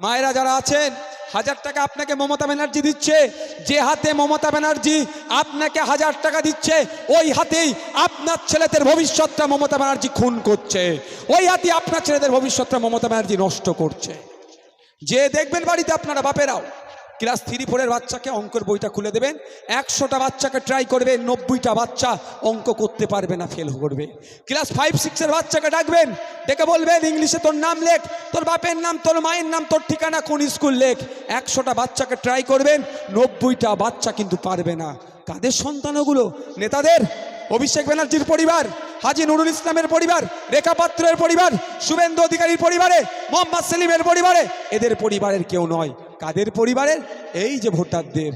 মায়েরা যারা আছেন, হাজার টাকা আপনাকে মমতা ব্যানার্জি দিচ্ছে। যে হাতে মমতা ব্যানার্জি আপনাকে হাজার টাকা দিচ্ছে, ওই হাতেই আপনার ছেলেদের ভবিষ্যৎটা মমতা ব্যানার্জি খুন করছে। ওই হাতে আপনার ছেলেদের ভবিষ্যৎটা মমতা ব্যানার্জি নষ্ট করছে। যে দেখবেন বাড়িতে আপনারা বাপেরাও ক্লাস থ্রি ফোরের বাচ্চাকে অঙ্কের বইটা খুলে দেবেন। একশোটা বাচ্চাকে ট্রাই করবে, নব্বইটা বাচ্চা অঙ্ক করতে পারবে না ফেল করবে। ক্লাস ফাইভ সিক্সের বাচ্চাকে ডাকবেন, ডেকে বলবেন, ইংলিশে তোর নাম লেখ, তোর বাপের নাম, তোর মায়ের নাম, তোর ঠিকানা কোন স্কুল লেখ? একশোটা বাচ্চাকে ট্রাই করবেন, নব্বইটা বাচ্চা কিন্তু পারবে না। কাদের সন্তান ওগুলো নেতাদের? অভিষেক ব্যানার্জির পরিবার, হাজি নুরুল ইসলামের পরিবার, রেখা পাত্রের পরিবার, শুভেন্দু অধিকারীর পরিবারে, মোহাম্মদ সেলিমের পরিবারে, এদের পরিবারের কেউ নয়। কাদের পরিবারের? এই যে ভোটারদের।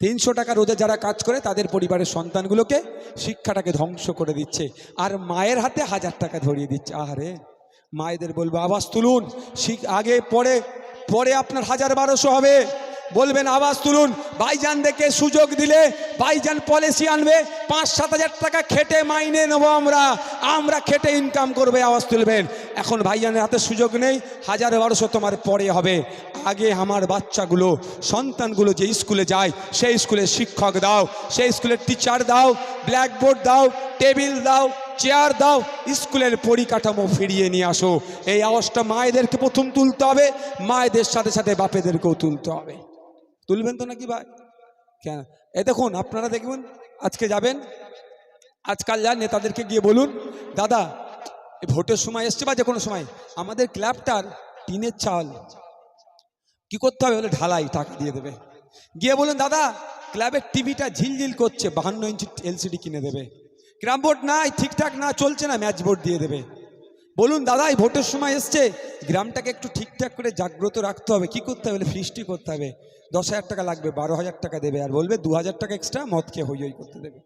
তিনশো টাকা রোজে যারা কাজ করে, তাদের পরিবারের সন্তানগুলোকে শিক্ষাটাকে ধ্বংস করে দিচ্ছে। আর মায়ের হাতে হাজার টাকা ধরিয়ে দিচ্ছে। আহারে! মায়েদের বলব, আবাস তুলুন। আগে, পরে পরে আপনার হাজার বারোশো হবে। বলবেন, আওয়াজ তুলুন। ভাইজান দেখে সুযোগ দিলে, ভাইজান পলিসি আনবে, পাঁচ সাত হাজার টাকা খেটে মাইনে নেব আমরা। আমরা খেটে ইনকাম করবে, আওয়াজ তুলবেন। এখন ভাইজানের হাতে সুযোগ নেই, হাজার বারোশো তোমার পরে হবে। আগে আমার বাচ্চাগুলো, সন্তানগুলো যে স্কুলে যায়, সেই স্কুলে শিক্ষক দাও, সেই স্কুলের টিচার দাও ব্ল্যাকবোর্ড দাও টেবিল দাও চেয়ার দাও, স্কুলের পরিকাঠামো ফিরিয়ে নিয়ে আসো। এই আওয়াজটা মায়েদেরকে প্রথম তুলতে হবে, মায়েদের সাথে সাথে বাপেদেরকেও তুলতে হবে। তুলবেন তো নাকি ভাই? কেন? এ দেখুন, আপনারা দেখবেন, আজকে যাবেন, আজকাল যা নেতাদেরকে গিয়ে বলুন, দাদা, ভোটের সময় এসছে বা যে কোনো সময়, আমাদের ক্লাবটার টিনের চাল। কি করতে হবে বলে? ঢালাই, টাকা দিয়ে দেবে। গিয়ে বলুন, দাদা, ক্লাবের টিভিটা ঝিলঝিল করছে, বাহান্ন ইঞ্চি এলসিডি কিনে দেবে। ক্রাম বোর্ড নাই, ঠিকঠাক না, চলছে না, ম্যাচ বোর্ড দিয়ে দেবে। বলুন দাদা, এই ভোটের সময় এসছে, গ্রামটাকে একটু ঠিকঠাক করে জাগ্রত রাখতে হবে। কি করতে হবে? ফিস্টি করতে হবে। দশ হাজার টাকা লাগবে, বারো হাজার টাকা দেবে। আর বলবে দু হাজার টাকা এক্সট্রা মদ খেয়ে হই হই করতে দেবে।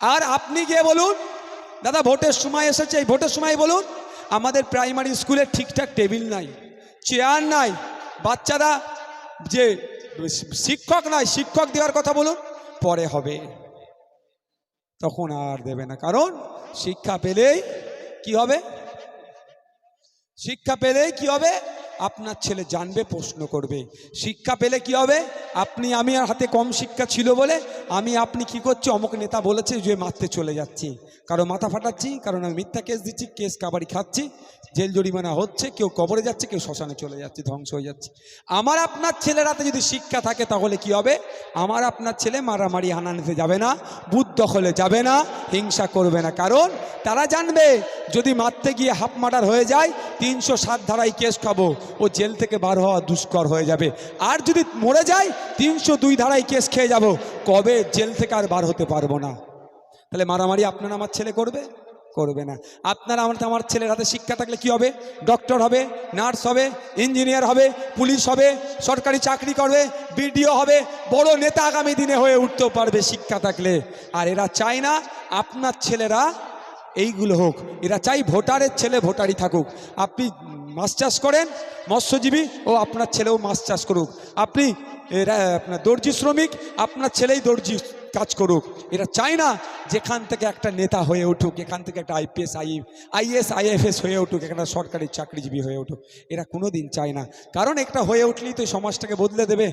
আর আপনি গিয়ে বলুন, দাদা, ভোটের সময় এসেছে, এই ভোটের সময় বলুন, আমাদের প্রাইমারি স্কুলে ঠিকঠাক টেবিল নাই চেয়ার নাই, বাচ্চারা যে শিক্ষক নাই শিক্ষক দেওয়ার কথা বলুন, পরে হবে। তখন আর দেবে না। কারণ শিক্ষা পেলেই কি হবে? শিক্ষা পেলেই কি হবে? আপনার ছেলে জানবে, প্রশ্ন করবে। শিক্ষা পেলে কি হবে? আপনি, আমি আর হাতে কম শিক্ষা ছিল বলে আমি, আপনি কি করছি? অমুক নেতা বলেছে যে মারতে চলে যাচ্ছি। কারও মাথা ফাটাচ্ছি কারণ আমি মিথ্যা কেস দিচ্ছি, কেস কাবারি খাচ্ছি, জেল জরিমানা হচ্ছে, কেউ কবরে যাচ্ছে, কেউ শ্মশানে চলে যাচ্ছে, ধ্বংস হয়ে যাচ্ছে। আমার আপনার ছেলের হাতে যদি শিক্ষা থাকে তাহলে কি হবে? আমার আপনার ছেলে মারামারি হানানিতে যাবে না, বুধ দখলে যাবে না, হিংসা করবে না। কারণ তারা জানবে, যদি মারতে গিয়ে হাফ মার্ডার হয়ে যায়, তিনশো সাত ধারায় কেস খাব। ও জেল থেকে বার হওয়া দুষ্কর হয়ে যাবে। আর যদি মরে যায়, তিনশো দুই ধারায় কেস খেয়ে যাব। কবে? জেল থেকে আর বার হতে পারব না। তাহলে মারামারি আপনারা আমার ছেলে করবে? করবে না। আপনার আমার আমার ছেলের হাতে শিক্ষা থাকলে কি হবে? ডক্টর হবে, নার্স হবে, ইঞ্জিনিয়ার হবে, পুলিশ হবে, সরকারি চাকরি করবে, বিডিও হবে, বড় নেতা আগামী দিনে হয়ে উঠতেও পারবে শিক্ষা থাকলে। আর এরা চায় না আপনার ছেলেরা এইগুলো হোক। এরা চাই ভোটারের ছেলে ভোটারই থাকুক। আপনি মাছ চাষ করেন, মৎস্যজীবী ও আপনার ছেলেও মাছ চাষ করুক। আপনি এরা আপনার দর্জি শ্রমিক, আপনার ছেলেই দর্জি কাজ করুক। এরা চায় না যেখান থেকে একটা নেতা হয়ে উঠুক, এখান থেকে একটা আইপিএস আই আইএস আইএফএস হয়ে উঠুক একটা সরকারি চাকরিজীবী হয়ে উঠুক। এরা কোনো দিন চায় না। কারণ একটা হয়ে উঠলেই তো সমাজটাকে বদলে দেবে।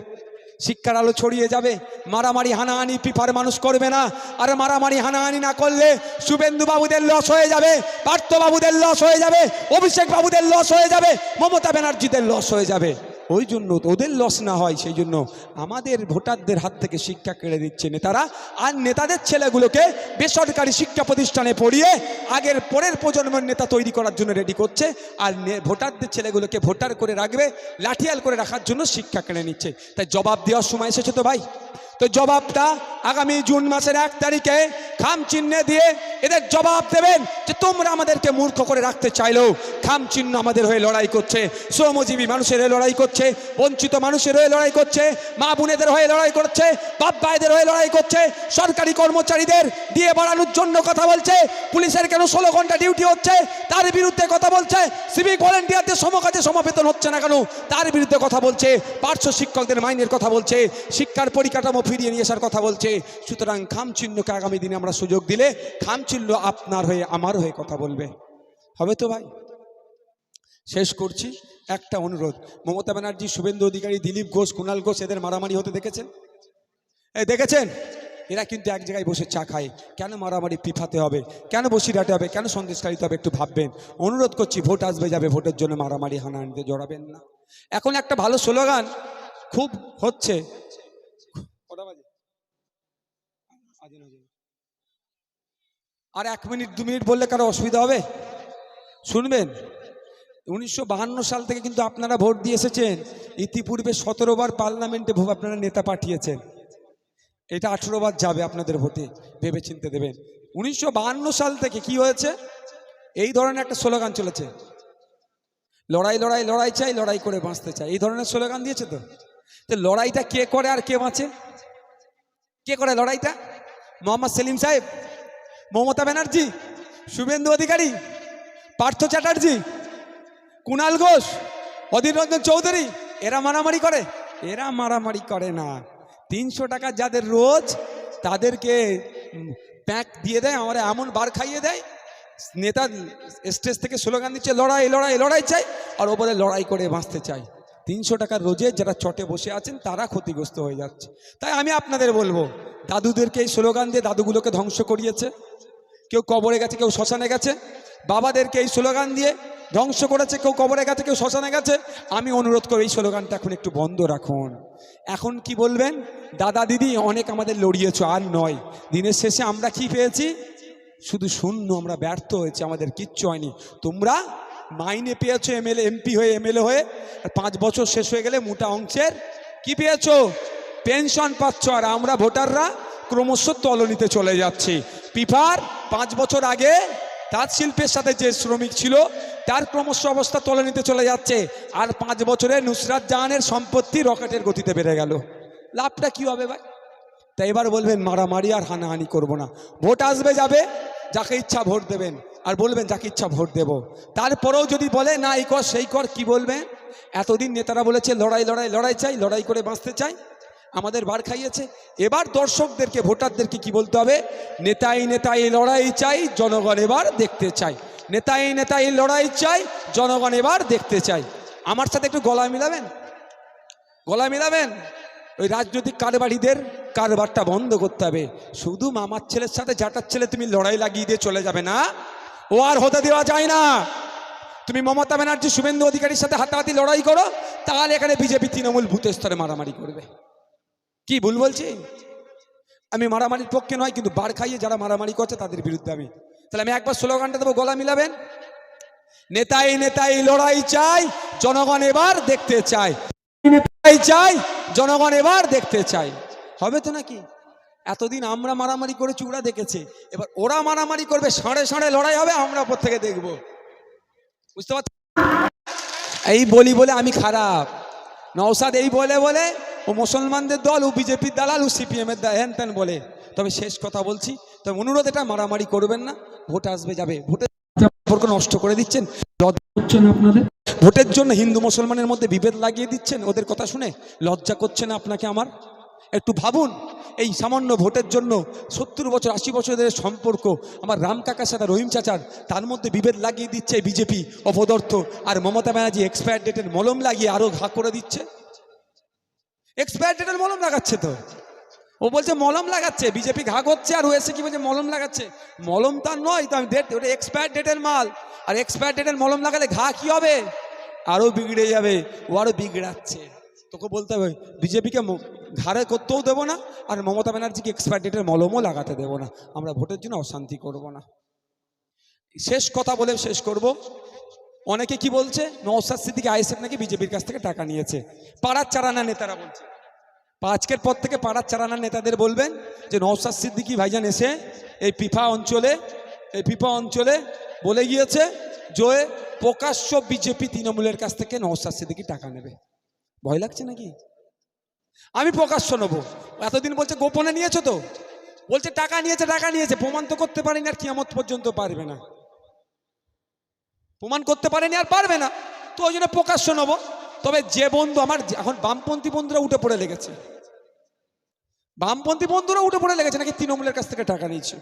শিক্ষার আলো ছড়িয়ে যাবে। মারামারি, হানাহানি, পিফার মানুষ করবে না। আর মারামারি, হানাহানি না করলে শুভেন্দু বাবুদের লস হয়ে যাবে পার্থবাবুদের লস হয়ে যাবে, অভিষেক বাবুদের লস হয়ে যাবে, মমতা ব্যানার্জিদের লস হয়ে যাবে। ওই জন্য ওদের লস না হয়, সেই জন্য আমাদের ভোটারদের হাত থেকে শিক্ষা কেড়ে দিচ্ছে নেতারা। আর নেতাদের ছেলেগুলোকে বেসরকারি শিক্ষা প্রতিষ্ঠানে পড়িয়ে আগের পরের প্রজন্মের নেতা তৈরি করার জন্য রেডি করছে। আর ভোটারদের ছেলেগুলোকে ভোটার করে রাখবে, লাঠিয়াল করে রাখার জন্য শিক্ষা কেড়ে নিচ্ছে। তাই জবাব দেওয়ার সময় এসেছে তো ভাই। তো জবাবটা আগামী জুন মাসের এক তারিখে খাম চিহ্নে দিয়ে এদের জবাব দেবেন যে তোমরা আমাদেরকে মূর্খ করে রাখতে চাইলেও খাম চিহ্ন আমাদের হয়ে লড়াই করছে। শ্রমজীবী মানুষের হয়ে লড়াই করছে, বঞ্চিত মানুষের হয়ে লড়াই করছে, মা বোনেদের হয়ে লড়াই করছে, বাপ ভাইদের হয়ে লড়াই করছে, সরকারি কর্মচারীদের দিয়ে বাড়ানোর জন্য কথা বলছে, পুলিশের কেন ষোলো ঘণ্টা ডিউটি হচ্ছে, তার বিরুদ্ধে কথা বলছে, সিভিক ভলেন্টিয়ারদের সমকাজে সমাবেতন হচ্ছে না কেন, তার বিরুদ্ধে কথা বলছে, পার্শ্ব শিক্ষকদের মাইনের কথা বলছে, শিক্ষার পরিকাঠামো ফিরিয়ে নিয়ে আসার কথা বলছে। সুতরাং খাম চিহ্নকে আগামী দিনে আমরা সুযোগ দিলে খাম চিহ্ন আপনার হয়ে, আমার হয়ে কথা বলবে। হবে তো ভাই? শেষ করছি। একটা অনুরোধ। মমতা ব্যানার্জি, শুভেন্দু অধিকারী, দিলীপ ঘোষ কুণাল ঘোষ এদের মারামারি হতে দেখেছেন? এই দেখেছেন? এরা কিন্তু এক জায়গায় বসে চা খায়। কেন মারামারি পিফাতে হবে? কেন বসি বসিরহাটে হবে? কেন সন্দেশকারিতে হবে? একটু ভাববেন। অনুরোধ করছি, ভোট আসবে, যাবে, ভোটের জন্য মারামারি হানাহানিতে জড়াবেন না। এখন একটা ভালো স্লোগান খুব হচ্ছে কটা বাজে? আজীন, আজীন। আর এক মিনিট দু মিনিট বললে কারও অসুবিধা হবে? শুনবেন? উনিশশো সাল থেকে কিন্তু আপনারা ভোট দিয়ে এসেছেন। ইতিপূর্বে সতেরো বার পার্লামেন্টে আপনারা নেতা পাঠিয়েছেন। এটা আঠেরো বার যাবে আপনাদের ভোটে ভেবে চিনতে দেবেন। উনিশশো সাল থেকে কি হয়েছে? এই ধরনের একটা স্লোগান চলেছে। লড়াই লড়াই লড়াই চাই লড়াই করে বাঁচতে চাই। এই ধরনের স্লোগান দিয়েছে তো? তো লড়াইটা কে করে আর কে বাঁচে? কে করে লড়াইটা? মোহাম্মদ সেলিম সাহেব, মমতা ব্যানার্জি, শুভেন্দু অধিকারী, পার্থ চ্যাটার্জি কুণাল ঘোষ, অধীর রঞ্জন চৌধুরী, এরা মারামারি করে। এরা মারামারি করে না। তিনশো টাকা যাদের রোজ, তাদেরকে প্যাক দিয়ে দেয়, আমরা এমন বার খাইয়ে দেয়। নেতা স্টেজ থেকে স্লোগান দিচ্ছে, লড়াই লড়াই লড়াই চাই। আর ও বলে লড়াই করে বাঁচতে চাই। তিনশো টাকার রোজে যারা চটে বসে আছেন, তারা ক্ষতিগ্রস্ত হয়ে যাচ্ছে। তাই আমি আপনাদের বলব, দাদুদেরকে এই স্লোগান দিয়ে দাদুগুলোকে ধ্বংস করিয়েছে। কেউ কবরে গেছে, কেউ শ্মশানে গেছে। বাবাদেরকে এই স্লোগান দিয়ে ধ্বংস করেছে, কেউ কবরে গেছে, কেউ শ্মশানে গেছে। আমি অনুরোধ করি, এই স্লোগানটা এখন একটু বন্ধ রাখুন। এখন কি বলবেন? দাদা দিদি, অনেক আমাদের লড়িয়েছ, আর নয়। দিনের শেষে আমরা কি পেয়েছি? শুধু শূন্য, আমরা ব্যর্থ হয়েছে, আমাদের কিচ্ছু হয়নি। তোমরা মাইনে পেয়েছ এমএলএ এমপি হয়ে, এমএলএ হয়ে পাঁচ বছর শেষ হয়ে গেলে মোটা অংশের কি পেয়েছ? পেনশন পাচ্ছ, আর আমরা ভোটাররা ক্রমশ তলনিতে চলে যাচ্ছি। পিফার, পাঁচ বছর আগে তাঁত শিল্পের সাথে যে শ্রমিক ছিল, তার ক্রমশ অবস্থা তলনিতে চলে যাচ্ছে। আর পাঁচ বছরে নুসরাত জাহানের সম্পত্তি রকেটের গতিতে বেড়ে গেল। লাভটা কি হবে ভাই? তা এবার বলবেন, মারামারি আর হানাহানি করব না। ভোট আসবে যাবে, যাকে ইচ্ছা ভোট দেবেন। আর বলবেন, যাকে, ইচ্ছা, ভোট দেব। তারপরেও যদি বলে, না, এই কর, সেই কর, কি বলবেন এতদিন নেতারা বলেছে, লড়াই লড়াই লড়াই চাই, লড়াই করে বাঁচতে চাই। আমাদের বার খাইয়েছে। এবার দর্শকদেরকে, ভোটারদেরকে কি বলতে হবে? নেতাই নেতাই, লড়াই চাই, জনগণ এবার দেখতে চাই। নেতাই নেতাই, লড়াই চাই, জনগণ এবার দেখতে চাই। আমার সাথে একটু গলা মিলাবেন? গলা মিলাবেন? ওই রাজনৈতিক কারবারিদের কারবারটা বন্ধ করতে হবে। শুধু মামার ছেলের সাথে জাটার ছেলে তুমি লড়াই লাগিয়ে দিয়ে চলে যাবে না ও আর হতে দেওয়া যায় না। তুমি মমতা ব্যানার্জি, শুভেন্দু অধিকারীর সাথে হাতাহাতি লড়াই করো, তাহলে এখানে বিজেপি তৃণমূল ভূতের স্তরে মারামারি করবে। কি ভুল বলছি? আমি মারামারির পক্ষে নয়, কিন্তু বার খাইয়ে যারা মারামারি করছে তাদের বিরুদ্ধে আমি। তাহলে আমি একবার স্লোগানটা দেবো, গলা মিলাবেন? নেতাই নেতাই লড়াই চাই, জনগণ এবার দেখতে নেতাই চাই, জনগণ এবার দেখতে চাই হবে তো নাকি? এতদিন আমরা মারামারি করেছি ওরা দেখেছে, এবার ওরা মারামারি করবে, সাড়ে সাড়ে লড়াই হবে, আমরা ওপর থেকে দেখব। বুঝতে পারছি? এই বলি বলে আমি খারাপ। নওসাদ এই বলে বলে, ও মুসলমানদের দল, ও বিজেপির দালাল, ও সিপিএমের হ্যান ত্যান বলে। তবে শেষ কথা বলছি, তবে অনুরোধ, এটা মারামারি করবেন না, ভোট আসবে, যাবে। ভোটের সম্পর্ক নষ্ট করে দিচ্ছেন হচ্ছেন আপনাদের? ভোটের জন্য হিন্দু মুসলমানের মধ্যে বিভেদ লাগিয়ে দিচ্ছেন, ওদের কথা শুনে লজ্জা করছে না আপনাকে আমার? একটু ভাবুন, এই সামান্য ভোটের জন্য সত্তর বছর, আশি বছরের সম্পর্ক, আমার রাম কাকার সাথে রহিম চাচার, তার মধ্যে বিভেদ লাগিয়ে দিচ্ছে বিজেপি অপদর্থ, আর মমতা ব্যানার্জি এক্সপায়ার ডেটের মলম লাগিয়ে আরও ঘা করে দিচ্ছে। এক্সপায়ার ডেটের মলম লাগাচ্ছে তো। ও বলছে, মলম লাগাচ্ছে, বিজেপি ঘা করছে, আর ও এসে কি বলছে, মলম লাগাচ্ছে। মলম তার নয় তো আমি ডেট ওটা এক্সপায়ার ডেটের মাল। আর এক্সপায়ার ডেটের মলম লাগালে ঘা কি হবে? আরও বিগড়ে যাবে, ও আরও বিগড়াচ্ছে। তোকে বলতে হবে, বিজেপিকে ঘাড়ে করতেও দেবো না, আর মমতা ব্যানার্জিকে এক্সপায়ার ডেটের মলমও লাগাতে দেবো না। আমরা ভোটের জন্য অশান্তি করব না। শেষ কথা বলে শেষ করব। অনেকে কি বলছে নওসাদ সিদ্দিকি আইএসএফ নাকি বিজেপির কাছ থেকে টাকা নিয়েছে? পাড়ার চারানা নেতারা বলছে। আজকের পর থেকে পাড়ার চারানা নেতাদের বলবেন যে নওসাদ সিদ্দিকি ভাইজান এসে এই পিফা অঞ্চলে, এই পিফা অঞ্চলে বলে গিয়েছে যে, প্রকাশ্য বিজেপি তৃণমূলের কাছ থেকে নওসাদ সিদ্দিকি টাকা নেবে। ভয় লাগছে নাকি? আমি প্রকাশ্য নেব। এতদিন বলছে, গোপনে নিয়েছো তো? বলছে, টাকা নিয়েছে টাকা নিয়েছে। প্রমাণ তো করতে পারেনি, আর কিয়ামত পর্যন্ত পারবে না। প্রমাণ করতে পারেনি, আর পারবে না। তো ওই জন্য প্রকাশ্য নেব। তবে যে বন্ধু আমার, এখন বামপন্থী বন্ধুরা উঠে পড়ে লেগেছে। বামপন্থী বন্ধুরা উঠে পড়ে লেগেছে নাকি তৃণমূলের কাছ থেকে টাকা নিয়েছে?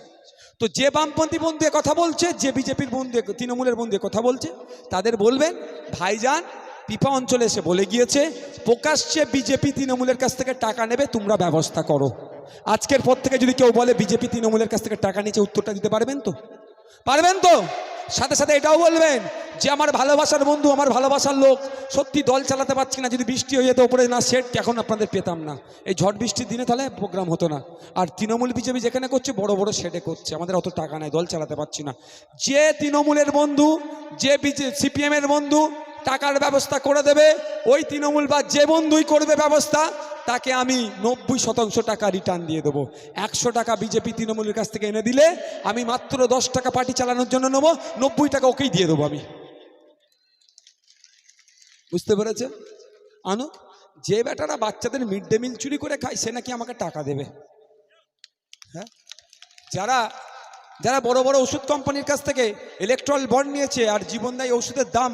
তো যে বামপন্থী বন্ধু কথা বলছে, যে বিজেপির বন্ধু তৃণমূলের বন্ধু কথা বলছে, তাদের বলবেন, ভাইজান পিপা অঞ্চলে এসে বলে গিয়েছে, প্রকাশ্যে বিজেপি তৃণমূলের কাছ থেকে টাকা নেবে, তোমরা ব্যবস্থা করো। আজকের পর থেকে যদি কেউ বলে বিজেপি তৃণমূলের কাছ থেকে টাকা নিচে উত্তরটা দিতে পারবেন তো? পারবেন তো? সাথে সাথে এটাও বলবেন যে, আমার ভালোবাসার বন্ধু, আমার ভালোবাসার লোক, সত্যি দল চালাতে পারছি না, যদি বৃষ্টি হয়ে যেত ওপরে, না, সেট এখন আপনাদের পেতাম না। এই ঝড় বৃষ্টির দিনে তাহলে প্রোগ্রাম হতো না। আর তৃণমূল বিজেপি যেখানে করছে, বড় বড় সেটে করছে। আমাদের অত টাকা নাই, দল চালাতে পারছি না। যে তৃণমূলের বন্ধু, যে বিজে, সিপিএমের বন্ধু টাকার ব্যবস্থা করে দেবে, ওই তৃণমূল বা যে বন্ধুই করবে ব্যবস্থা, তাকে আমি নব্বই শতাংশ টাকা রিটার্ন দিয়ে দেবো। একশো টাকা বিজেপি তৃণমূলের কাছ থেকে এনে দিলে, আমি মাত্র দশ টাকা পার্টি চালানোর জন্য নেব, নব্বই টাকা ওকেই দিয়ে দেবো আমি। বুঝতে পেরেছেন? আনো, যে বেটারা বাচ্চাদের মিড ডে মিল চুরি করে খায়, সে নাকি আমাকে টাকা দেবে। হ্যাঁ? যারা যারা বড় বড় ওষুধ কোম্পানির কাছ থেকে ইলেকট্রল বন্ড নিয়েছে আর জীবনদায়ী ওষুধের দাম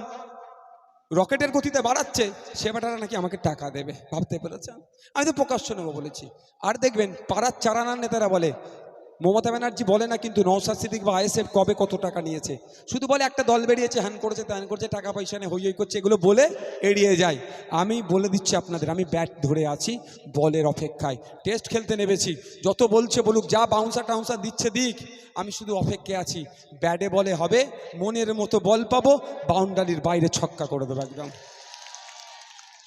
রকেটের গতিতে বাড়াচ্ছে, সে বেটারা নাকি আমাকে টাকা দেবে, ভাবতে পেরেছেন আমি তো প্রকাশ্য নেব বলেছি। আর দেখবেন পাড়ার চারানার নেতারা বলে মমতা ব্যানার্জি বলে না কিন্তু নৌসাদ সিদ্দিক বা আইএসএফ কবে কত টাকা নিয়েছে? শুধু বলে একটা দল বেরিয়েছে, হ্যান করেছে, ত্যান করেছে, টাকা পয়সা নিয়ে হই করছে, এগুলো বলে এড়িয়ে যায়। আমি বলে দিচ্ছি আপনাদের, আমি ব্যাট ধরে আছি, বলের অপেক্ষায়। টেস্ট খেলতে নেমেছি, যত বলছে বলুক, যা বাউন্সার টাউন্সার দিচ্ছে দিক, আমি শুধু অপেক্ষায় আছি। ব্যাটে বলে হবে, মনের মতো বল পাবো বাউন্ডারির বাইরে ছক্কা করে দেবো একদম।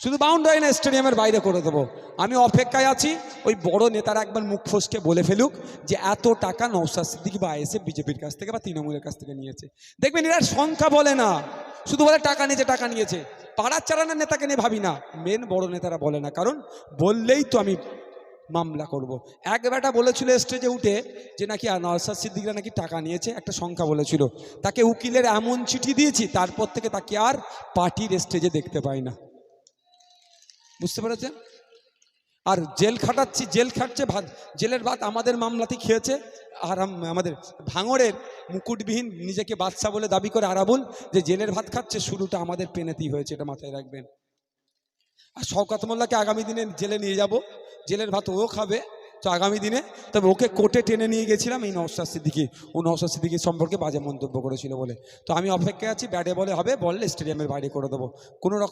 শুধু বাউন্ডারি না, স্টেডিয়ামের বাইরে করে দেবো। আমি অপেক্ষায় আছি, ওই বড় নেতারা একবার মুখ ফসকে বলে ফেলুক যে এত টাকা নৌসাদ সিদ্দিকি বা এসে বিজেপির কাছ থেকে বা তৃণমূলের কাছ থেকে নিয়েছে। দেখবেন এরা সংখ্যা বলে না, শুধু বলে টাকা নিয়েছে টাকা নিয়েছে। পাড়ার চালানোর নেতাকে নিয়ে ভাবি না, মেন বড় নেতারা বলে না, কারণ বললেই তো আমি মামলা করব। এক বেটা বলেছিল স্টেজে উঠে যে নাকি নওসাদ সিদ্দিকরা নাকি টাকা নিয়েছে, একটা সংখ্যা বলেছিল। তাকে উকিলের এমন চিঠি দিয়েছি, তারপর থেকে তাকে আর পার্টির স্টেজে দেখতে পাই না। বুঝতে পেরেছেন? আর জেল খাটাচ্ছি, জেল খাটছে, ভাত, জেলের ভাত আমাদের মামলাতে খেয়েছে, আর আমাদের ভাঙড়ের মুকুটবিহীন নিজেকে বাদশা বলে দাবি করে আরাবুল যে জেলের ভাত খাচ্ছে, শুরুটা আমাদের পেনেতেই হয়েছে, এটা মাথায় রাখবেন। আর শওকাত মোল্লাকে আগামী দিনে জেলে নিয়ে যাব, জেলের ভাত ও খাবে, তো আগামী দিনে তবে ওকে কোর্টে টেনে নিয়ে গেছিলাম, এই নওসাদ সিদ্দিকি, ও নওসাদ সিদ্দিকির সম্পর্কে বাজে মন্তব্য করেছিল বলে। তো আমি অপেক্ষায় আছি, ব্যাটে বলে হবে বললে স্টেডিয়ামের বাইরে করে দেবো। কোনো রকম